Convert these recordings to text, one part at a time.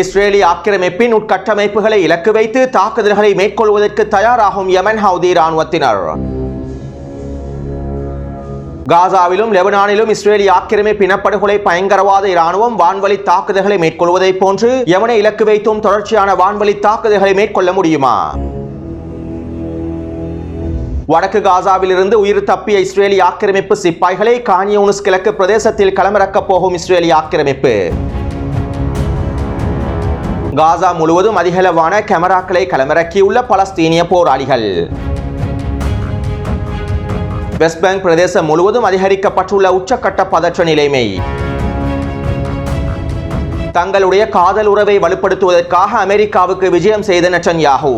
Israeli ஆக்கிரமிப்பின் உட்கட்டமைப்புகளை இலக்கு வைத்து தாக்குதல்களை மேற்கொள்வதற்கு தயாராகும் யமன் ஹவுதி ராணுவத்தினர் காசாவிலும் லெபனானிலும் இஸ்ரேலி ஆக்கிரமிப்பு இனப்படுகொலை பயங்கரவாத இராணுவம் வான்வழி தாக்குதல்களை மேற்கொள்வதைப் போன்று யமனை இலக்கு வைத்தும் தொடர்ச்சியான வான்வழி தாக்குதல்களை மேற்கொள்ள முடியுமா? வடக்கு காசாவிலிருந்து உயிர் தப்பிய இஸ்ரேலி ஆக்கிரமிப்பு சிப்பாய்களை கானியூனிஸ் கிழக்கு பிரதேசத்தில் களமிறக்கப் போகும் இஸ்ரேலி ஆக்கிரமிப்பு. காசா முழுவதும் அதிகளவான கேமராக்களை களமிறக்கியுள்ள பலஸ்தீனிய போராளிகள். வெஸ்ட் பேங்க் பிரதேசம் முழுவதும் அதிகரிக்கப்பட்டுள்ள உச்சக்கட்ட பதற்ற நிலைமை. தங்களுடைய காதல் உறவை வலுப்படுத்துவதற்காக அமெரிக்காவுக்கு விஜயம் செய்த நெட்டன்யாஹூ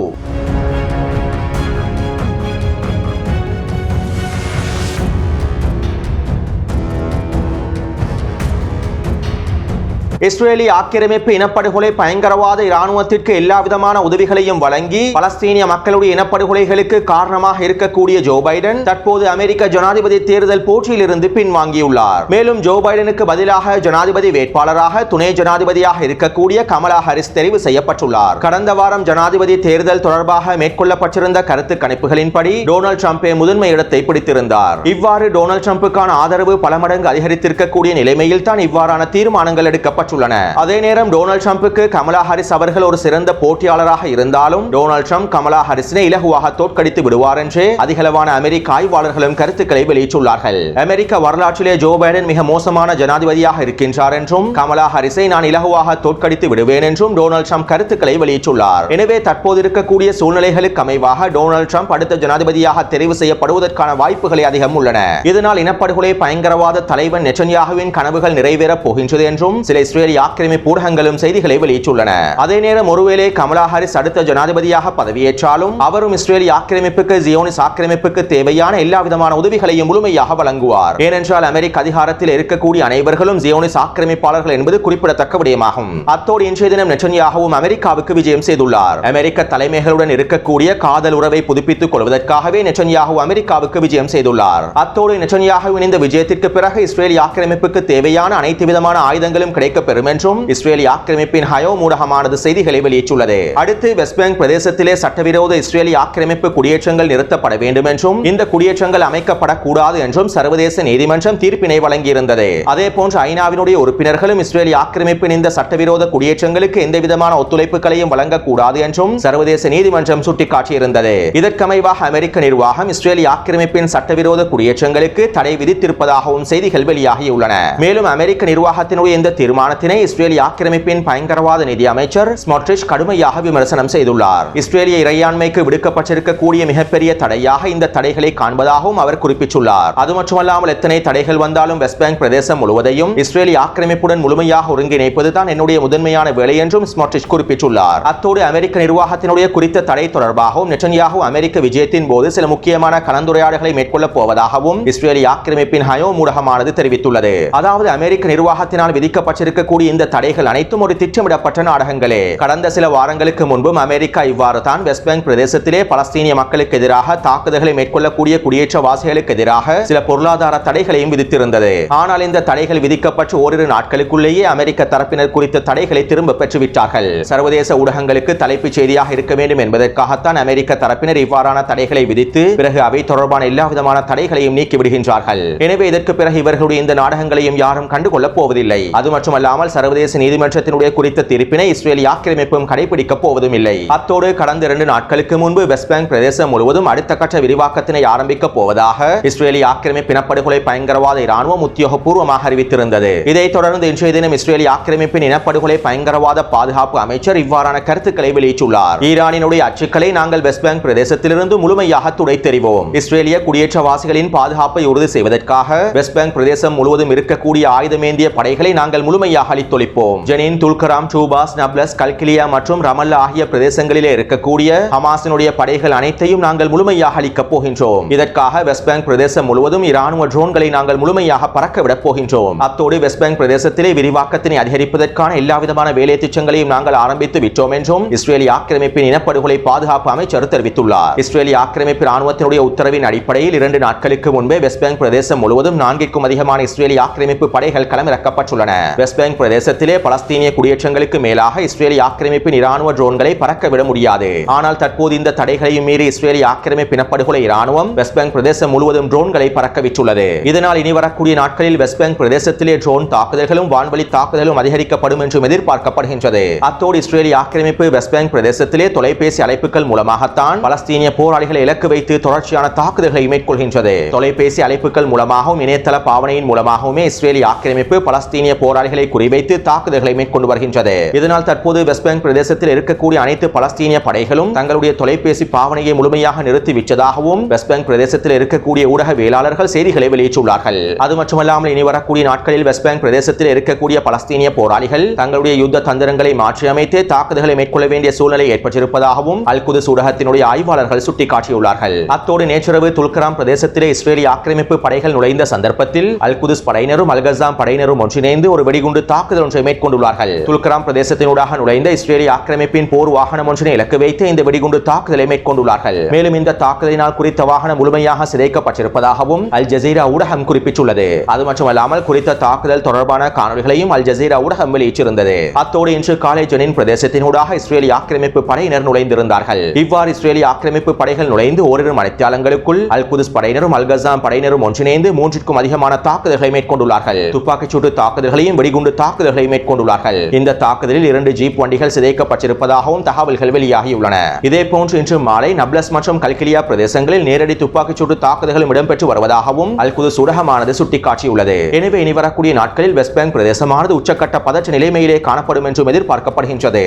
இஸ்ரேலி ஆக்கிரமிப்பு இனப்படுகொலை பயங்கரவாத இராணுவத்திற்கு எல்லா விதமான உதவிகளையும் வழங்கி பலஸ்தீனிய மக்களுடைய இனப்படுகொலைகளுக்கு காரணமாக இருக்கக்கூடிய ஜோ பைடன் தற்போது அமெரிக்க ஜனாதிபதி தேர்தல் போட்டியிலிருந்து பின்வாங்கியுள்ளார். மேலும் ஜோ பைடனுக்கு பதிலாக ஜனாதிபதி வேட்பாளராக துணை ஜனாதிபதியாக இருக்கக்கூடிய கமலா ஹாரிஸ் தெரிவு செய்யப்பட்டுள்ளார். கடந்த வாரம் ஜனாதிபதி தேர்தல் தொடர்பாக மேற்கொள்ளப்பட்டிருந்த கருத்து கணிப்புகளின்படி டொனால்டு டிரம்பே முதன்மை இடத்தை பிடித்திருந்தார். இவ்வாறு டொனால்டு ட்ரம்புக்கான ஆதரவு பல மடங்கு அதிகரித்திருக்கக்கூடிய நிலைமையில் தான் இவ்வாறான தீர்மானங்கள் எடுக்கப்பட்டுள்ளன அதே நேரம் டொனால்டு ட்ரம்புக்கு கமலா ஹாரிஸ் அவர்கள் ஒரு சிறந்த போட்டியாளராக இருந்தாலும் டொனால்டு ட்ரம்ப் கமலா ஹாரிஸினை இலகுவாக தோற்கடித்து விடுவார் என்று அதிகளவான அமெரிக்க ஆய்வாளர்களும் கருத்துக்களை வெளியிட்டுள்ளார்கள். அமெரிக்க வரலாற்றிலே ஜோ பைடன் மிக மோசமான ஜனாதிபதியாக இருக்கின்றார் என்றும் கமலா ஹாரிஸை நான் இலகுவாக தோற்கடித்து விடுவேன் என்றும் டொனால்டு ட்ரம்ப் கருத்துக்களை வெளியிட்டுள்ளார். எனவே தற்போது இருக்கக்கூடிய சூழ்நிலைகளுக்கு அமைவாக டொனால்டு ட்ரம்ப் அடுத்த ஜனாதிபதியாக தெரிவு செய்யப்படுவதற்கான வாய்ப்புகளை அதிகம் உள்ளன. இதனால் இனப்படுகொலை பயங்கரவாத தலைவன் நெச்சன்யாகுவின் கனவுகள் நிறைவேறப் போகின்றது என்றும் சில பல்வேறு ஆக்கிரமிப்பு ஊடகங்களும் செய்திகளை வெளியிட்டுள்ளன. அதே நேரம் ஒருவேளை கமலா ஹாரிஸ் அடுத்த ஜனாதிபதியாக பதவியேற்றாலும் அவரும் இஸ்ரேலி ஆக்கிரமிப்புக்கு ஜியோனிஸ் ஆக்கிரமிப்புக்கு தேவையான எல்லா விதமான உதவிகளையும் முழுமையாக வழங்குவார். ஏனென்றால் அமெரிக்க அதிகாரத்தில் இருக்கக்கூடிய அனைவர்களும் ஜியோனிஸ் ஆக்கிரமிப்பாளர்கள் என்பது குறிப்பிடத்தக்க விடயமாகும். அத்தோடு இன்றைய தினம் நெச்சன்யாகவும் அமெரிக்காவுக்கு விஜயம் செய்துள்ளார். அமெரிக்க தலைமைகளுடன் இருக்கக்கூடிய காதல் உறவை புதுப்பித்துக் கொள்வதற்காகவே நெச்சன்யாகு அமெரிக்காவுக்கு விஜயம் செய்துள்ளார். அத்தோடு நெட்டன்யாகுவின் இந்த விஜயத்திற்கு பிறகு இஸ்ரேலி ஆக்கிரமிப்புக்கு தேவையான அனைத்து விதமான ஆயுதங்களும் கிடைக்கப் பெறும் என்றும் இஸ்ரேலி ஆக்கிரமிப்பின் ஹயோ மூடகமானது செய்திகளை வெளியிட்டுள்ளது. அடுத்து வெஸ்ட் பேங்க் பிரதேசத்திலே சட்டவிரோத இஸ்ரேலி ஆக்கிரமிப்பு குடியேற்றங்கள் நிறுத்தப்பட வேண்டும் என்றும் இந்த குடியேற்றங்கள் அமைக்கப்படக்கூடாது என்றும் சர்வதேச நீதிமன்றம் தீர்ப்பினை வழங்கியிருந்தது. அதே போன்று ஐநாவினுடைய உறுப்பினர்களும் இஸ்ரேலி ஆக்கிரமிப்பின் இந்த சட்டவிரோத குடியேற்றங்களுக்கு எந்தவிதமான ஒத்துழைப்புகளையும் வழங்கக்கூடாது என்றும் சர்வதேச நீதிமன்றம் சுட்டிக்காட்டியிருந்தது. இதற்கமைவாக அமெரிக்க நிர்வாகம் இஸ்ரேலி ஆக்கிரமிப்பின் சட்டவிரோத குடியேற்றங்களுக்கு தடை விதித்திருப்பதாகவும் செய்திகள் வெளியாகியுள்ளன. மேலும் அமெரிக்க நிர்வாகத்தினுடைய இந்த தீர்மானம் தீர்மானத்தினை இஸ்ரேலி ஆக்கிரமிப்பின் பயங்கரவாத நிதி அமைச்சர் ஸ்மோட்ரிஷ் கடுமையாக விமர்சனம் செய்துள்ளார். இஸ்ரேலிய இறையாண்மைக்கு விடுக்கப்பட்டிருக்கக்கூடிய மிகப்பெரிய தடையாக இந்த தடைகளை காண்பதாகவும் அவர் குறிப்பிட்டுள்ளார். அது மட்டுமல்லாமல் எத்தனை தடைகள் வந்தாலும் வெஸ்ட் பேங்க் பிரதேசம் முழுவதையும் இஸ்ரேலி ஆக்கிரமிப்புடன் முழுமையாக ஒருங்கிணைப்பதுதான் என்னுடைய முதன்மையான வேலை என்றும் ஸ்மோட்ரிஷ் குறிப்பிட்டுள்ளார். அத்தோடு அமெரிக்க நிர்வாகத்தினுடைய குறித்த தடை தொடர்பாகவும் நெட்டன்யாகு அமெரிக்க விஜயத்தின் போது சில முக்கியமான கலந்துரையாடல்களை மேற்கொள்ளப் போவதாகவும் இஸ்ரேலி ஆக்கிரமிப்பின் ஹயோ ஊடகமானது தெரிவித்துள்ளது. அதாவது அமெரிக்க நிர்வாகத்தினால் விதிக்கப்பட்டிருக்க இருக்கக்கூடிய இந்த தடைகள் அனைத்தும் ஒரு திட்டமிடப்பட்ட நாடகங்களே. கடந்த சில வாரங்களுக்கு முன்பும் அமெரிக்கா இவ்வாறு தான் வெஸ்ட் பேங்க் பிரதேசத்திலே பலஸ்தீனிய மக்களுக்கு எதிராக தாக்குதல்களை மேற்கொள்ளக்கூடிய குடியேற்றவாசிகளுக்கு எதிராக சில பொருளாதார தடைகளையும் விதித்திருந்தது. ஆனால் இந்த தடைகள் விதிக்கப்பட்டு ஓரிரு நாட்களுக்குள்ளேயே அமெரிக்க தரப்பினர் குறித்த தடைகளை திரும்ப பெற்றுவிட்டார்கள். சர்வதேச ஊடகங்களுக்கு தலைப்புச் செய்தியாக இருக்க வேண்டும் என்பதற்காகத்தான் அமெரிக்க தரப்பினர் இவ்வாறான தடைகளை விதித்து பிறகு அவை தொடர்பான எல்லா விதமான தடைகளையும் நீக்கிவிடுகின்றார்கள். எனவே இதற்கு பிறகு இவர்களுடைய இந்த நாடகங்களையும் யாரும் கண்டுகொள்ளப் போவதில்லை. அது மட்டுமல்ல இல்லாமல் சர்வதேச நீதிமன்றத்தினுடைய குறித்த தீர்ப்பினை இஸ்ரேல் ஆக்கிரமிப்பும் கடைபிடிக்கப் போவதும் இல்லை அத்தோடு கடந்த இரண்டு நாட்களுக்கு முன்பு வெஸ்ட் பேங்க் பிரதேசம் முழுவதும் அடுத்த கட்ட விரிவாக்கத்தினை ஆரம்பிக்கப் போவதாக இஸ்ரேலி ஆக்கிரமிப்பு இனப்படுகொலை பயங்கரவாத இராணுவம் உத்தியோகபூர்வமாக அறிவித்திருந்தது. இதைத் தொடர்ந்து இன்றைய தினம் இஸ்ரேலி ஆக்கிரமிப்பின் இனப்படுகொலை பயங்கரவாத பாதுகாப்பு அமைச்சர் இவ்வாறான கருத்துக்களை வெளியிட்டுள்ளார். ஈரானினுடைய அச்சுக்களை நாங்கள் வெஸ்ட் பேங்க் பிரதேசத்திலிருந்து முழுமையாக துடைத்தெறிவோம். இஸ்ரேலிய குடியேற்றவாசிகளின் பாதுகாப்பை உறுதி செய்வதற்காக வெஸ்ட் பேங்க் பிரதேசம் முழுவதும் இருக்கக்கூடிய ஆயுதமேந்திய படைகளை நாங்கள் முழுமையாக அழித்தொழிப்போம். ஜெனின் துல்கராம் டூபாஸ் நப்லஸ் கல்கிலியா மற்றும் ரமல்லா ஆகிய பிரதேசங்களிலே இருக்கக்கூடிய ஹமாஸினுடைய படைகள் அனைத்தையும் நாங்கள் முழுமையாக அளிக்கப் போகின்றோம். இதற்காக வெஸ்ட் பேங்க் பிரதேசம் முழுவதும் இராணுவ ட்ரோன்களை நாங்கள் முழுமையாக பறக்க விடப் போகின்றோம். அத்தோடு வெஸ்ட் பேங்க் பிரதேசத்திலே விரிவாக்கத்தினை அதிகரிப்பதற்கான எல்லா விதமான வேலை திட்டங்களையும் நாங்கள் ஆரம்பித்து விட்டோம் என்றும் இஸ்ரேலி ஆக்கிரமிப்பின் இனப்படுகொலை பாதுகாப்பு அமைச்சர் தெரிவித்துள்ளார். இஸ்ரேலி ஆக்கிரமிப்பு ராணுவத்தினுடைய உத்தரவின் அடிப்படையில் இரண்டு நாட்களுக்கு முன்பே வெஸ்ட் பேங்க் பிரதேசம் முழுவதும் நான்கிற்கும் அதிகமான இஸ்ரேலி ஆக்கிரமிப்பு படைகள் களமிறக்கப்பட்டுள்ளன. வெஸ்ட் பேங்க் பேங்க் பிரதேசத்திலே பலஸ்தீனிய குடியேற்றங்களுக்கு மேலாக இஸ்ரேலிய ஆக்கிரமிப்பின் இராணுவ ட்ரோன்களை பறக்க விட முடியாது. ஆனால் தற்போது இந்த தடைகளையும் மீறி இஸ்ரேலிய ஆக்கிரமிப்பின படுகொலை இராணுவம் வெஸ்ட் பேங்க் பிரதேசம் முழுவதும் ட்ரோன்களை பறக்கவிட்டுள்ளது இதனால் இனி வரக்கூடிய நாட்களில் வெஸ்ட் பேங்க் பிரதேசத்திலே ட்ரோன் தாக்குதல்களும் வான்வழி தாக்குதலும் அதிகரிக்கப்படும் என்றும் எதிர்பார்க்கப்படுகின்றது. அத்தோடு இஸ்ரேலிய ஆக்கிரமிப்பு வெஸ்ட் பேங்க் பிரதேசத்திலே தொலைபேசி அழைப்புகள் மூலமாகத்தான் பலஸ்தீனிய போராளிகளை இலக்கு வைத்து தொடர்ச்சியான தாக்குதல்களை மேற்கொள்கின்றது. தொலைபேசி அழைப்புகள் மூலமாகவும் இணையதள பாவனையின் மூலமாகவுமே இஸ்ரேலிய ஆக்கிரமிப்பு பலஸ்தீனிய போராளிகளை குறிவைத்து தாக்குதல்களை மேற்கொண்டு வருகின்றது. இதனால் தற்போது வெஸ்ட் பேங்க் பிரதேசத்தில் இருக்கக்கூடிய அனைத்து பலஸ்தீனிய படைகளும் தங்களுடைய தொலைபேசி பாவனையை முழுமையாக நிறுத்திவிட்டதாகவும் வெஸ்ட் பேங்க் பிரதேசத்தில் இருக்கக்கூடிய ஊடகவியலாளர்கள் செய்திகளை வெளியிட்டுள்ளார்கள். அது மட்டுமல்லாமல் இனி வரக்கூடிய நாட்களில் வெஸ்ட் பேங்க் பிரதேசத்தில் இருக்கக்கூடிய பலஸ்தீனிய போராளிகள் தங்களுடைய யுத்த தந்திரங்களை மாற்றியமைத்து தாக்குதல்களை மேற்கொள்ள வேண்டிய சூழ்நிலை ஏற்பட்டிருப்பதாகவும் அல் குதுஸ் ஊடகத்தினுடைய ஆய்வாளர்கள் சுட்டிக்காட்டியுள்ளார்கள். அத்தோடு நேற்றிரவு துல்கராம் பிரதேசத்திலே இஸ்ரேலிய ஆக்கிரமிப்பு படைகள் நுழைந்த சந்தர்ப்பத்தில் அல் குதுஸ் படையினரும் அல்கசாம் படையினரும் ஒன்றிணைந்து ஒரு வெடிகுண்டு தாக்குதல் ஒன்றை மேற்கொண்டுள்ளார்கள். துல்கராம் பிரதேசத்தினூடாக நுழைந்த இஸ்ரேலிய ஆக்கிரமிப்பின் போர் வாகனம் ஒன்றினை இலக்கு வைத்து இந்த வெடிகுண்டு தாக்குதலை மேற்கொண்டுள்ளார்கள். மேலும் இந்த தாக்குதலினால் குறித்த வாகனம் முழுமையாக சிதைக்கப்பட்டிருப்பதாகவும் அல் ஜசீரா ஊடகம் குறிப்பிட்டுள்ளது. அது மட்டுமல்லாமல் குறித்த தாக்குதல் தொடர்பான காணொலிகளையும் அல் ஜசீரா ஊடகம் வெளியிட்டிருந்தது. அத்தோடு இன்று காலை ஜெனின் பிரதேசத்தினூடாக இஸ்ரேலிய ஆக்கிரமிப்பு படையினர் நுழைந்திருந்தார்கள். இவ்வாறு இஸ்ரேலிய ஆக்கிரமிப்பு படைகள் நுழைந்து ஓரிரு மணித்தியாலங்களுக்குள் அல் குதுஸ் படையினரும் அல் கசாம் படையினரும் ஒன்றிணைந்து மூன்றிற்கும் அதிகமான தாக்குதல்களை மேற்கொண்டுள்ளார்கள். துப்பாக்கிச்சூட்டு தாக்குதல்களையும் வெடிகுண்டு தாக்குதல்களை மேற்கொண்டுள்ளார்கள். இந்த தாக்குதலில் இரண்டு ஜீப் வண்டிகள் சிதைக்கப்பட்டிருப்பதாகவும் தகவல்கள் வெளியாகியுள்ளன. இதே போன்று இன்று மாலை நப்லஸ் மற்றும் கல்கிலியா பிரதேசங்களில் நேரடி துப்பாக்கிச் சூட்டு தாக்குதல்களும் இடம்பெற்று வருவதாகவும் அல் சுடகமானது ஊடகமானது சுட்டிக்காட்டியுள்ளது. எனவே இனி வரக்கூடிய நாட்களில் வெஸ்ட் பேங்க் பிரதேசமானது உச்சக்கட்ட பதற்ற நிலைமையிலே காணப்படும் என்றும் எதிர்பார்க்கப்படுகின்றது.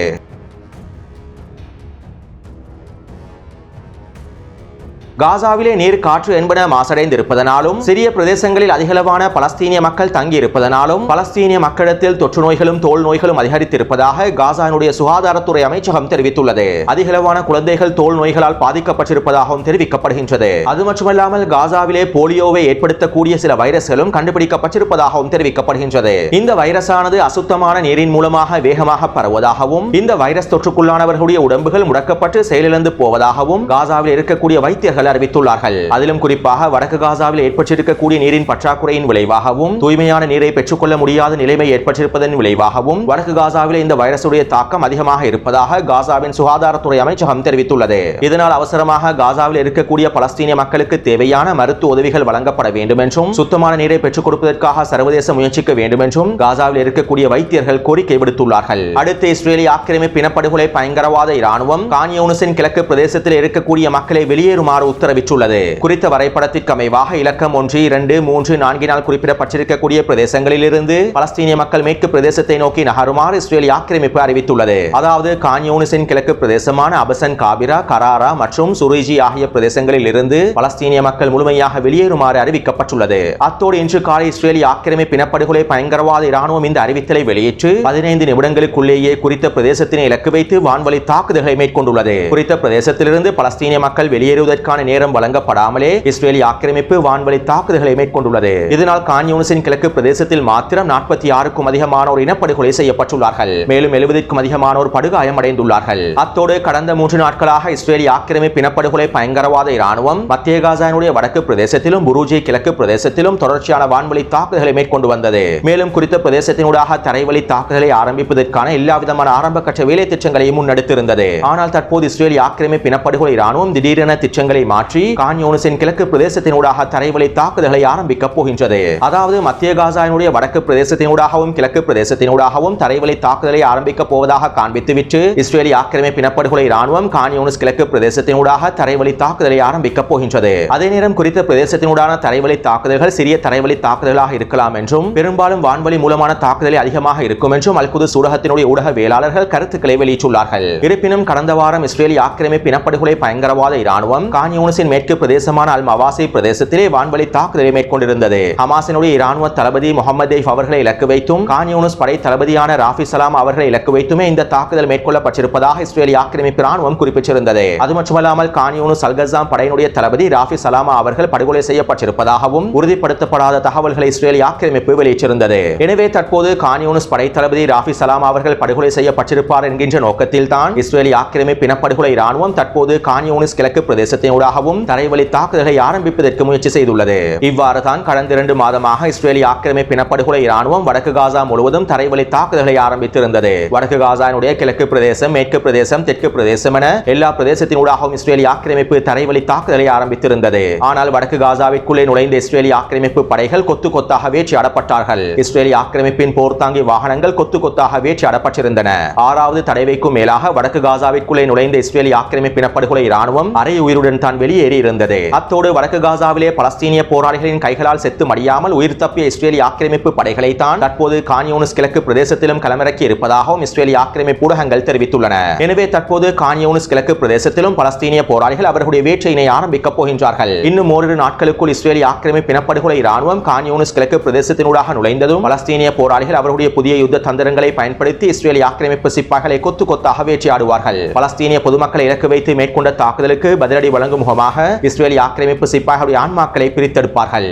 காசாவிலே நீர் காற்று என்பன மாசடைந்திருப்பதனாலும் சிறிய பிரதேசங்களில் அதிகளவான பலஸ்தீனிய மக்கள் தங்கியிருப்பதனாலும் பலஸ்தீனிய மக்களிடத்தில் தொற்று நோய்களும் தோல் நோய்களும் அதிகரித்திருப்பதாக காசாவினுடைய சுகாதாரத்துறை அமைச்சகம் தெரிவித்துள்ளது. அதிகளவான குழந்தைகள் தோல் நோய்களால் பாதிக்கப்பட்டிருப்பதாகவும் தெரிவிக்கப்படுகின்றது. அது மட்டுமல்லாமல் காசாவிலே போலியோவை ஏற்படுத்தக்கூடிய சில வைரஸ்களும் கண்டுபிடிக்கப்பட்டிருப்பதாகவும் தெரிவிக்கப்படுகின்றது. இந்த வைரஸானது அசுத்தமான நீரின் மூலமாக வேகமாக பரவுவதாகவும் இந்த வைரஸ் தொற்றுக்குள்ளானவர்களுடைய உடம்புகள் முடக்கப்பட்டு செயலிழந்து போவதாகவும் காசாவில் இருக்கக்கூடிய வைத்தியர்கள் அதிகாரிகள் அறிவித்துள்ளார்கள். அதிலும் குறிப்பாக வடக்கு காசாவில் ஏற்பட்டிருக்கக்கூடிய நீரின் பற்றாக்குறையின் விளைவாகவும் தூய்மையான நீரை பெற்றுக்கொள்ள முடியாத நிலைமை ஏற்பட்டிருப்பதன் விளைவாகவும் வடக்கு காசாவில் இந்த வைரசுடைய தாக்கம் அதிகமாக இருப்பதாக காசாவின் சுகாதாரத்துறை அமைச்சகம் தெரிவித்துள்ளது. இதனால் அவசரமாக காசாவில் இருக்கக்கூடிய பலஸ்தீனிய மக்களுக்கு தேவையான மருத்துவ உதவிகள் வழங்கப்பட வேண்டும் என்றும் சுத்தமான நீரை பெற்றுக் கொடுப்பதற்காக சர்வதேச முயற்சிக்க வேண்டும் என்றும் காசாவில் இருக்கக்கூடிய வைத்தியர்கள் கோரிக்கை விடுத்துள்ளார்கள். அடுத்து இஸ்ரேலிய ஆக்கிரமிப்பு இனப்படுகொலை பயங்கரவாத இராணுவம் கான்யூனிஸின் கிழக்கு பிரதேசத்தில் இருக்கக்கூடிய மக்களை வெளியேறுமாறு உத்தரவிட்டுள்ளது. குறித்த வரைபடத்திற்கு அமைவாக இலக்கம் ஒன்று இரண்டு மூன்று நான்கினால் குறிப்பிடப்பட்டிருக்கக்கூடிய பிரதேசங்களிலிருந்து பலஸ்தீனிய மக்கள் மேற்கு பிரதேசத்தை நோக்கி நகருமாறு இஸ்ரேல் ஆக்கிரமிப்பு அறிவித்துள்ளது. அதாவது கான்யூனிஸின் கிழக்கு பிரதேசமான அபசன் காபிரா கராரா மற்றும் சுரிஜி ஆகிய பிரதேசங்களில் இருந்து பலஸ்தீனிய மக்கள் முழுமையாக வெளியேறுமாறு அறிவிக்கப்பட்டுள்ளது. அத்தோடு இன்று காலை இஸ்ரேலிய ஆக்கிரமிப்பு இனப்படுகொலை பயங்கரவாத இராணுவம் இந்த அறிவித்தலை வெளியிட்டு பதினைந்து நிமிடங்களுக்குள்ளேயே குறித்த பிரதேசத்தினை இலக்கு வைத்து வான்வழி தாக்குதல்களை மேற்கொண்டுள்ளது. குறித்த பிரதேசத்திலிருந்து பலஸ்தீனிய மக்கள் வெளியேறுவதற்கான நேரம் வழங்கப்படாமலே இஸ்ரேலிய ஆக்கிரமிப்பு வான்வழி தாக்குதல்களை மேற்கொண்டுள்ளது. இதனால் கான்யூனிஸின் கிழக்கு பிரதேசத்தில் மாத்திரம் நாற்பத்தி ஆறுக்கும் அதிகமானோர் இனப்படுகொலை செய்யப்பட்டுள்ளார்கள். மேலும் எழுபதுக்கும் அதிகமானோர் படுகாயமடைந்துள்ளார்கள். அத்தோடு கடந்த மூன்று நாட்களாக இஸ்ரேலிய ஆக்கிரமிப்பு இனப்படுகொலை பயங்கரவாத இராணுவம் மத்திய காசானுடைய வடக்கு பிரதேசத்திலும் புரூஜி கிழக்கு பிரதேசத்திலும் தொடர்ச்சியான வான்வழி தாக்குதல்களை மேற்கொண்டு வந்தது. மேலும் குறித்த பிரதேசத்தினூடாக தரைவழி தாக்குதலை ஆரம்பிப்பதற்கான எல்லா விதமான ஆரம்ப கட்ட வேலை திட்டங்களையும் முன்னெடுத்திருந்தது. ஆனால் தற்போது இஸ்ரேலிய ஆக்கிரமிப்பு இனப்படுகொலை இராணுவம் திடீரென திட்டங்களை மாற்றி கான்யூனிஸின் கிழக்கு பிரதேசத்தினூடாக தரைவழி தாக்குதல்களை ஆரம்பிக்கப் போகின்றது. அதாவது மத்திய காசாவினுடைய வடக்கு பிரதேசத்தினூடாகவும் கிழக்கு பிரதேசத்தினூடாகவும் தரைவழி தாக்குதலை ஆரம்பிக்கப் போவதாக காண்பித்துவிட்டு இஸ்ரேலிய ஆக்கிரமிப்பு இனப்படுகொலை ராணுவம் கான்யோனிஸ் கிழக்கு பிரதேசத்தினூடாக தரைவழி தாக்குதலை ஆரம்பிக்கப் போகின்றது. அதே நேரம் குறித்த பிரதேசத்தினூடான தரைவழி தாக்குதல்கள் சிறிய தரைவழி தாக்குதலாக இருக்கலாம் என்றும் பெரும்பாலும் வான்வழி மூலமான தாக்குதலை அதிகமாக இருக்கும் என்றும் அல்குது சூடகத்தினுடைய ஊடகவியலாளர்கள் கருத்துக்களை வெளியிட்டுள்ளார்கள். இருப்பினும் கடந்த வாரம் இஸ்ரேலிய ஆக்கிரமிப்பு இனப்படுகொலை பயங்கரவாத இராணுவம் ஹமாஸின் மேற்கு பிரதேசமான அல் மவாசி பிரதேசத்திலே வான்வழி தாக்குதலை மேற்கொண்டிருந்தது. ஹமாஸினுடைய இராணுவ தளபதி முகமது தெய்ப் அவர்களை இலக்கு வைத்தும் கான்யூனஸ் படை தளபதியான ராஃபி சலாம் அவர்களை இலக்கு வைத்துமே இந்த தாக்குதல் மேற்கொள்ளப்பட்டிருப்பதாக இஸ்ரேலிய ஆக்கிரமிப்பு ராணுவம் குறிப்பிட்டிருந்தது. அது மட்டுமல்லாமல் கான்யூனஸ் அல்கசாம் படையினுடைய தளபதி ராஃபி சலாமா அவர்கள் படுகொலை செய்யப்பட்டிருப்பதாகவும் உறுதிப்படுத்தப்படாத தகவல்களை இஸ்ரேலிய ஆக்கிரமிப்பு வெளியிட்டிருந்தது. எனவே தற்போது கான்யூனஸ் படை தளபதி ராஃபி சலாமா அவர்கள் படுகொலை செய்யப்பட்டிருப்பார் என்கின்ற நோக்கத்தில் தான் இஸ்ரேலிய ஆக்கிரமிப்பு இனப்படுகொலை ராணுவம் தற்போது கான்யூனிஸ் கிழக்கு பிரதேசத்தினூடாக ஊடாகவும் தரைவழி தாக்குதலை ஆரம்பிப்பதற்கு முயற்சி செய்துள்ளது. இவ்வாறு தான் கடந்த இரண்டு மாதமாக இஸ்ரேலிய ஆக்கிரமிப்பு இனப்படுகொலை இராணுவம் வடக்கு காசா முழுவதும் தரைவழி தாக்குதலை ஆரம்பித்திருந்தது. வடக்கு காசானுடைய கிழக்கு பிரதேசம் மேற்கு பிரதேசம் தெற்கு பிரதேசம் என எல்லா பிரதேசத்தினூடாகவும் இஸ்ரேலிய ஆக்கிரமிப்பு தரைவழி தாக்குதலை ஆரம்பித்திருந்தது. ஆனால் வடக்கு காசாவிற்குள்ளே நுழைந்த இஸ்ரேலிய ஆக்கிரமிப்பு படைகள் கொத்து கொத்தாக வேட்டையாடப்பட்டார்கள் இஸ்ரேலிய ஆக்கிரமிப்பின் போர்த்தாங்கி வாகனங்கள் கொத்து கொத்தாக வேட்டையாடப்பட்டிருந்தன ஆறாவது தடவைக்கும் மேலாக வடக்கு காசாவிற்குள்ளே நுழைந்த இஸ்ரேலிய ஆக்கிரமிப்பின படுகொலை இராணுவம் அரை உயிருடன் தான் வெளியேறி இருந்தது அத்தோடு வடக்கு காசாவிலே பலஸ்தீனிய போராளிகளின் கைகளால் செத்து மடியாமல் உயிர் தப்பிய இஸ்ரேலி ஆக்கிரமிப்பு படைகளை தான் தற்போது கான்யூனிஸ் கிழக்கு பிரதேசத்திலும் களமிறக்கி இருப்பதாகவும் இஸ்ரேலி ஆக்கிரமிப்பு ஊடகங்கள் தெரிவித்துள்ளன. எனவே தற்போது கான்யூனிஸ் கிழக்கு பிரதேசத்திலும் பலஸ்தீனிய போராளிகள் அவர்களுடைய வேட்டையினை ஆரம்பிக்கப் போகின்றார்கள். இன்னும் ஓரிரு நாட்களுக்குள் இஸ்ரேலி ஆக்கிரமிப்பு இனப்படுகொலை இராணுவம் கான்யூனிஸ் கிழக்கு பிரதேசத்தினூடாக நுழைந்ததும் பலஸ்தீனிய போராளிகள் அவருடைய புதிய யுத்த தந்திரங்களை பயன்படுத்தி இஸ்ரேலிய ஆக்கிரமிப்பு சிப்பாய்களை கொத்து கொத்தாக வேட்டையாடுவார்கள். பலஸ்தீனிய பொதுமக்களை இலக்கு வைத்து மேற்கொண்ட தாக்குதலுக்கு பதிலடி வழங்கும் முகமாக இஸ்ரேலிய ஆக்கிரமிப்பு சிப்பாய்களுடைய ஆன்மாக்களை பிரித்தெடுப்பார்கள்.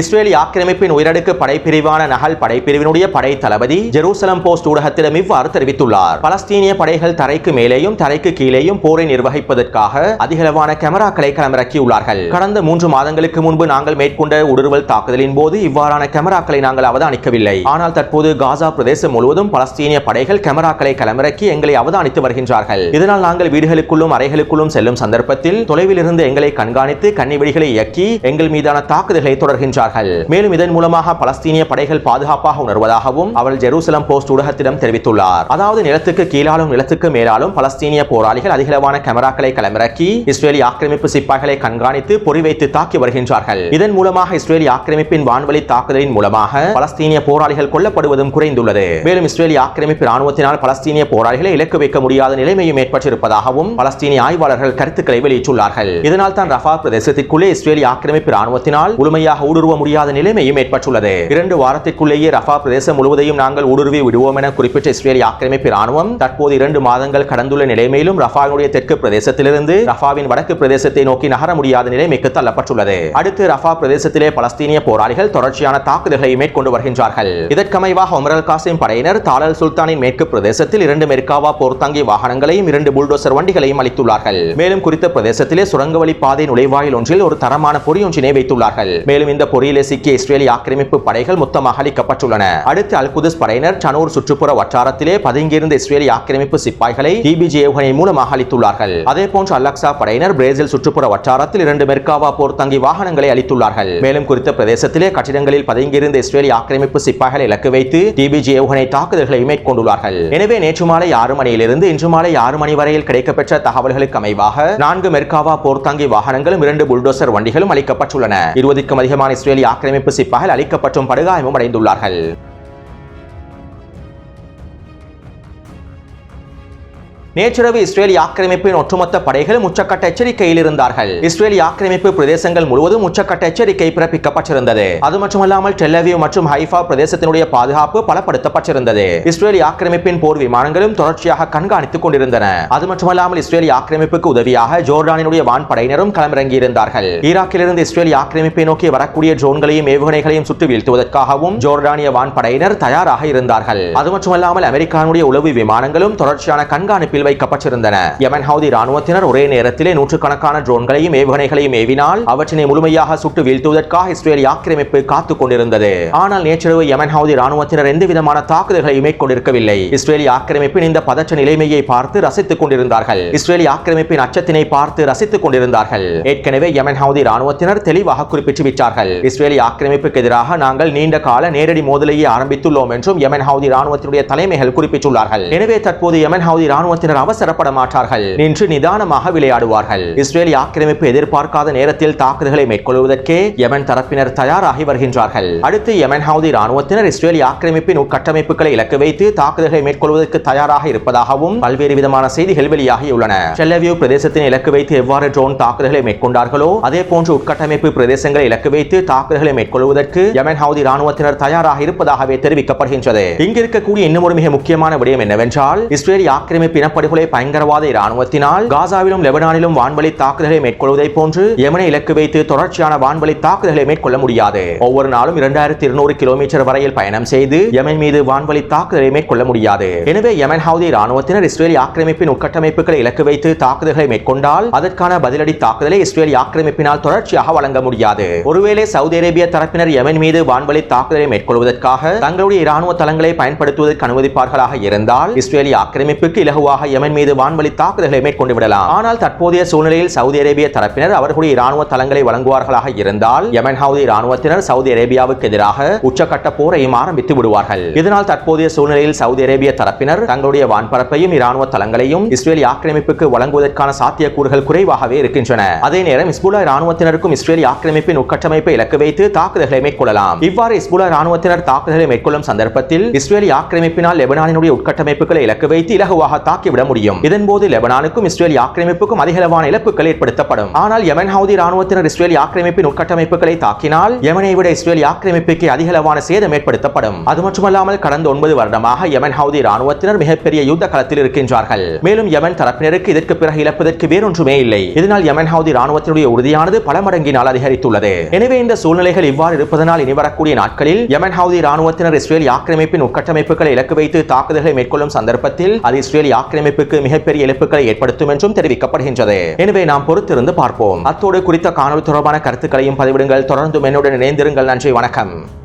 இஸ்ரேலிய ஆக்கிரமிப்பின் உயரடுக்கு படைப்பிரிவான நகல் படைப்பிரிவினுடைய படை தளபதி ஜெருசலம் போஸ்ட் ஊடகத்திடம் இவ்வாறு தெரிவித்துள்ளார். பலஸ்தீனிய படைகள் தரைக்கு மேலேயும் தரைக்கு கீழேயும் போரை நிர்வகிப்பதற்காக அதிகளவான கேமராக்களை களமிறக்கியுள்ளார்கள். கடந்த மூன்று மாதங்களுக்கு முன்பு நாங்கள் மேற்கொண்ட ஊடுருவல் தாக்குதலின் போது இவ்வாறான கேமராக்களை நாங்கள் அவதானிக்கவில்லை. ஆனால் தற்போது காசா பிரதேசம் முழுவதும் பலஸ்தீனிய படைகள் கேமராக்களை களமிறக்கி எங்களை அவதானித்து வருகின்றார்கள். இதனால் நாங்கள் வீடுகளுக்குள்ளும் அறைகளுக்குள்ளும் செல்லும் சந்தர்ப்பத்தில் தொலைவில் இருந்து எங்களை கண்காணித்து கன்னிவெடிகளை இயக்கி எங்கள் மீதான தாக்குதல்களை தொடர்கின்றார்கள் மேலும் இதன் மூலமாக பலஸ்தீனிய படைகள் பாதுகாப்பாக உணர்வதாகவும் அவள் ஜெருசலம் போஸ்ட் ஊடகத்திடம் தெரிவித்துள்ளார். அதாவது நிலத்துக்கு கீழாலும் நிலத்துக்கு மேலாலும் பலஸ்தீனிய போராளிகள் அதிகளவான கேமராக்களை களமிறக்கி இஸ்ரேலி ஆக்கிரமிப்பு சிப்பாய்களை கண்காணித்து பொறிவைத்து தாக்கி வருகின்றார்கள். இதன் மூலமாக இஸ்ரேலி ஆக்கிரமிப்பின் வான்வழி தாக்குதலின் மூலமாக பலஸ்தீனிய போராளிகள் கொல்லப்படுவதும் குறைந்துள்ளது. மேலும் இஸ்ரேலி ஆக்கிரமிப்பு ராணுவத்தினால் பலஸ்தீனிய போராளிகளை இலக்கு வைக்க முடியாத நிலைமையும் ஏற்பட்டிருப்பதாகவும் பலஸ்தீனிய ஆய்வாளர்கள் கருத்துக்களை வெளியிட்டுள்ளார்கள். இதனால் தான் ரஃபா பிரதேசத்திற்குள்ளே இஸ்ரேலி ஆக்கிரமிப்பு ராணுவத்தினால் முழுமையாக ஊடுருவ முடியாத நிலைமையும் ஏற்பட்டுள்ளது. இரண்டு வாரத்திற்குள்ளேயே ரஃபா பிரதேசம் முழுவதையும் நாங்கள் ஊடுருவி விடுவோம் என குறிப்பிட்ட இஸ்ரேல் ஆக்கிரமிப்பு ராணுவம் தற்போது இரண்டு மாதங்கள் கடந்துள்ள நிலைமையிலும் ரஃபாவினுடைய தெற்கு பிரதேசத்திலிருந்து ரஃபாவின் வடக்கு பிரதேசத்தை நோக்கி நகர முடியாத நிலைமைக்கு தள்ளப்பட்டுள்ளது. அடுத்து ரஃபா பிரதேசத்திலே பலஸ்தீனிய போராளிகள் தொடர்ச்சியான தாக்குதல்களை மேற்கொண்டு வருகின்றார்கள். இதற்கமைவாக ஒமரல் காசிம் படையினர் தாலல் சுல்தானின் மேற்கு பிரதேசத்தில் இரண்டு மெர்காவா போர்த்தாங்கி வாகனங்களையும் இரண்டு புல்டோசர் வண்டிகளையும் அளித்துள்ளார்கள். மேலும் குறித்த பிரதேசத்திலே சுரங்கவழி பாதை நுழைவாயில் ஒன்றில் ஒரு தரமான பொறியொன்றினை வைத்துள்ளார்கள். மேலும் இந்த பொறி பொறியிலே சிக்கிய இஸ்ரேலிய ஆக்கிரமிப்பு படைகள் மொத்தமாக அளிக்கப்பட்டுள்ளன அடுத்து அல் குதுஸ் படையினர் சனூர் சுற்றுப்புற வட்டாரத்திலே பதுங்கியிருந்த இஸ்ரேலிய ஆக்கிரமிப்பு சிப்பாய்களை டிபிஜி ஏவுகணை மூலமாக அளித்துள்ளார்கள் அதே போன்று அலக்சா படையினர் பிரேசில் சுற்றுப்புற வட்டாரத்தில் இரண்டு மெர்காவா போர் தங்கி வாகனங்களை அளித்துள்ளார்கள் மேலும் குறித்த பிரதேசத்திலே கட்டிடங்களில் பதுங்கியிருந்த இஸ்ரேலிய ஆக்கிரமிப்பு சிப்பாய்களை இலக்கு வைத்து டிபிஜி ஏவுகணை தாக்குதல்களை மேற்கொண்டுள்ளார்கள். எனவே நேற்று மாலை ஆறு மணியிலிருந்து இன்று மாலை ஆறு மணி வரையில் கிடைக்கப்பெற்ற தகவல்களுக்கு அமைவாக நான்கு மெர்காவா போர் தங்கி வாகனங்களும் இரண்டு புல்டோசர் வண்டிகளும் அளிக்கப்பட்டுள்ளன இருபதுக்கும் அதிகமான இஸ்ரேலிய ஆக்கிரமிப்பு சிப்பாய்கள் அளிக்கப்பட்டும் படுகாயமும் அடைந்துள்ளார்கள். நேற்றிரவு இஸ்ரேலிய ஆக்கிரமிப்பின் ஒட்டுமொத்த படைகளும் உச்சக்கட்ட எச்சரிக்கையில் இருந்தார்கள். இஸ்ரேலிய ஆக்கிரமிப்பு பிரதேசங்கள் முழுவதும் உச்சக்கட்ட எச்சரிக்கை பிறப்பிக்கப்பட்டிருந்தது. அது மட்டுமல்லாமல் டெல்லவியூ மற்றும் ஹைஃபா பிரதேசத்தினுடைய பாதுகாப்பு பலப்படுத்தப்பட்டிருந்தது. இஸ்ரேலிய ஆக்கிரமிப்பின் போர் விமானங்களும் தொடர்ச்சியாக கண்காணித்துக் கொண்டிருந்தன. அது மட்டுமல்லாமல் இஸ்ரேலிய ஆக்கிரமிப்புக்கு உதவியாக ஜோர்டானினுடைய வான்படையினரும் களமிறங்கி இருந்தார்கள் ஈராக்கிலிருந்து இஸ்ரேலிய ஆக்கிரமிப்பை நோக்கி வரக்கூடிய ட்ரோன்களையும் ஏவுகணைகளையும் சுட்டு வீழ்த்துவதற்காகவும் ஜோர்டானிய வான்படையினர் தயாராக இருந்தார்கள். அது மட்டுமல்லாமல் அமெரிக்காவுடைய உளவு விமானங்களும் தொடர்ச்சியான கண்காணிப்பில் நிலையில் வைக்கப்பட்டிருந்தன. யமன் ஹவுதி ராணுவத்தினர் ஒரே நேரத்திலே நூற்றுக்கணக்கான ட்ரோன்களையும் ஏவுகணைகளையும் ஏவினால் அவற்றினை முழுமையாக சுட்டு வீழ்த்துவதற்காக இஸ்ரேல் ஆக்கிரமிப்பு காத்துக் கொண்டிருந்தது. ஆனால் நேற்றிரவு யமன் ஹவுதி ராணுவத்தினர் எந்த விதமான தாக்குதல்களையும் மேற்கொண்டிருக்கவில்லை. இஸ்ரேலிய ஆக்கிரமிப்பின் இந்த பதற்ற நிலைமையை பார்த்து ரசித்துக் கொண்டிருந்தார்கள். இஸ்ரேலிய ஆக்கிரமிப்பின் அச்சத்தினை பார்த்து ரசித்துக் கொண்டிருந்தார்கள். ஏற்கனவே யமன் ஹவுதி ராணுவத்தினர் தெளிவாக குறிப்பிட்டு விட்டார்கள். இஸ்ரேலிய ஆக்கிரமிப்புக்கு எதிராக நாங்கள் நீண்ட கால நேரடி மோதலையே ஆரம்பித்துள்ளோம் என்றும் யமன் ஹவுதி ராணுவத்தினுடைய தலைமைகள் குறிப்பிட்டுள்ளார்கள். எனவே தற்போது யமன் ஹவுதி ராணுவத்தினர் அவசரப்பட மாட்டார்கள் நின்று நிதானமாக விளையாடுவார்கள். இஸ்ரேலிய ஆக்கிரமிப்பு எதிர்பார்க்காத நேரத்தில் தாக்குதல்களை மேற்கொள்வதற்கே யமன் தரப்பினர் தயாராகி வருகின்றார்கள். அடுத்து யமன் ஹவுதி ராணுவத்தினர் இஸ்ரேல் ஆக்கிரமிப்பின் உட்கட்டமைப்புகளை இலக்கு வைத்து தாக்குதல்களை மேற்கொள்வதற்கு தயாராக இருப்பதாகவும் பல்வேறு விதமான செய்திகள் வெளியாகியுள்ளன. செல்லவியூ பிரதேசத்தின் இலக்கு வைத்து எவ்வாறு ட்ரோன் தாக்குதல்களை மேற்கொண்டார்களோ அதே போன்று உட்கட்டமைப்பு பிரதேசங்களை இலக்கு வைத்து தாக்குதல்களை மேற்கொள்வதற்கு யமன் ஹவுதி ராணுவத்தினர் தயாராக இருப்பதாகவே தெரிவிக்கப்படுகின்றது. இங்கு இருக்கக்கூடிய இன்னும் ஒரு மிக முக்கியமான விடயம் என்னவென்றால் இஸ்ரேலிய ஆக்கிரமிப்பு படுகொலை பயங்கரவாத இராணுவத்தினால் காசாவிலும் லெபனானிலும் வான்வழி தாக்குதலை மேற்கொள்வதை போன்று யமனை இலக்கு வைத்து தொடர்ச்சியான வான்வழி தாக்குதலை மேற்கொள்ள முடியாது. ஒவ்வொரு நாளும் இரண்டாயிரத்தி இருநூறு கிலோமீட்டர் வரையில் பயணம் செய்து யமன் மீது வான்வழி தாக்குதலை மேற்கொள்ள முடியாது. எனவே யமன் ஹவுதி இராணுவத்தினர் இஸ்ரேலி ஆக்கிரமிப்பின் உட்கட்டமைப்புகளை இலக்கு வைத்து தாக்குதல்களை மேற்கொண்டால் அதற்கான பதிலடி தாக்குதலை இஸ்ரேலி ஆக்கிரமிப்பினால் தொடர்ச்சியாக வழங்க முடியாது. ஒருவேளை சவுதி அரேபிய தரப்பினர் யமன் மீது வான்வழி தாக்குதலை மேற்கொள்வதற்காக தங்களுடைய இராணுவ தளங்களை பயன்படுத்துவதற்கு அனுமதிப்பார்களாக இருந்தால் இஸ்ரேலி ஆக்கிரமிப்புக்கு இலகுவாக யமன் மீது வான்வழி தாக்குதல்களை மேற்கொண்டு விடலாம். ஆனால் தற்போதைய சூழ்நிலையில் சவுதி அரேபிய தரப்பினர் அவர்களுடைய இராணுவ தளங்களை வழங்குவார்களாக இருந்தால் யமன் ஹவுதி இராணுவத்தினர் சவுதி அரேபியாவுக்கு எதிராக உச்சக்கட்ட போரையும் ஆரம்பித்து விடுவார்கள். இதனால் தற்போதைய சூழ்நிலையில் சவுதி அரேபிய தரப்பினர் தங்களுடைய வான்பரப்பையும் இராணுவ தளங்களையும் இஸ்ரேலி ஆக்கிரமிப்புக்கு வழங்குவதற்கான சாத்தியக்கூறுகள் குறைவாகவே இருக்கின்றன. அதே நேரம் இஸ்புல்லா இராணுவத்தினருக்கும் இஸ்ரேலி ஆக்கிரமிப்பின் உட்கட்டமைப்பை இலக்கு வைத்து தாக்குதல்களை மேற்கொள்ளலாம். இவ்வாறு இஸ்புல்லா இராணுவத்தினர் தாக்குதலை மேற்கொள்ளும் சந்தர்ப்பத்தில் இஸ்ரேலி ஆக்கிரமிப்பினால் லெபனானினுடைய உட்கட்டமைப்புகளை இலக்கு வைத்து இலகுவாக தாக்கிவிட கொள்ள முடியும். இதன்போது லெபனானுக்கும் இஸ்ரேல் ஆக்கிரமிப்புக்கும் அதிகளவான இழப்புகள் ஏற்படுத்தப்படும். ஆனால் யமன் ஹவுதி ராணுவத்தினர் இஸ்ரேல் ஆக்கிரமிப்பின் உட்கட்டமைப்புகளை தாக்கினால் யமனை விட இஸ்ரேல் ஆக்கிரமிப்புக்கு அதிகளவான சேதம் ஏற்படுத்தப்படும். அது மட்டுமல்லாமல் கடந்த ஒன்பது வருடமாக யமன் ஹவுதி ராணுவத்தினர் மிகப்பெரிய யுத்த களத்தில் இருக்கின்றார்கள். மேலும் யமன் தரப்பினருக்கு இதற்கு பிறகு இழப்பதற்கு வேறொன்றுமே இல்லை. இதனால் யமன் ஹவுதி ராணுவத்தினுடைய உறுதியானது பல மடங்கினால் அதிகரித்துள்ளது. எனவே இந்த சூழ்நிலைகள் இவ்வாறு இருப்பதனால் இனி வரக்கூடிய நாட்களில் யமன் ஹவுதி ராணுவத்தினர் இஸ்ரேல் ஆக்கிரமிப்பின் உட்கட்டமைப்புகளை இலக்கு வைத்து தாக்குதல்களை மேற்கொள்ளும் சந்தர்ப்பத்தில் அது இஸ்ரேல் ஆக்கிரமிப்பு அமைப்புக்கு மிகப்பெரிய இழப்புகளை ஏற்படுத்தும் என்றும் தெரிவிக்கப்படுகின்றது. எனவே நாம் பொறுத்திருந்து பார்ப்போம். அத்தோடு குறித்த காணொலி தொடர்பான கருத்துக்களையும் பதிவிடுங்கள். தொடர்ந்தும் என்னுடன் இணைந்திருங்கள். நன்றி. வணக்கம்.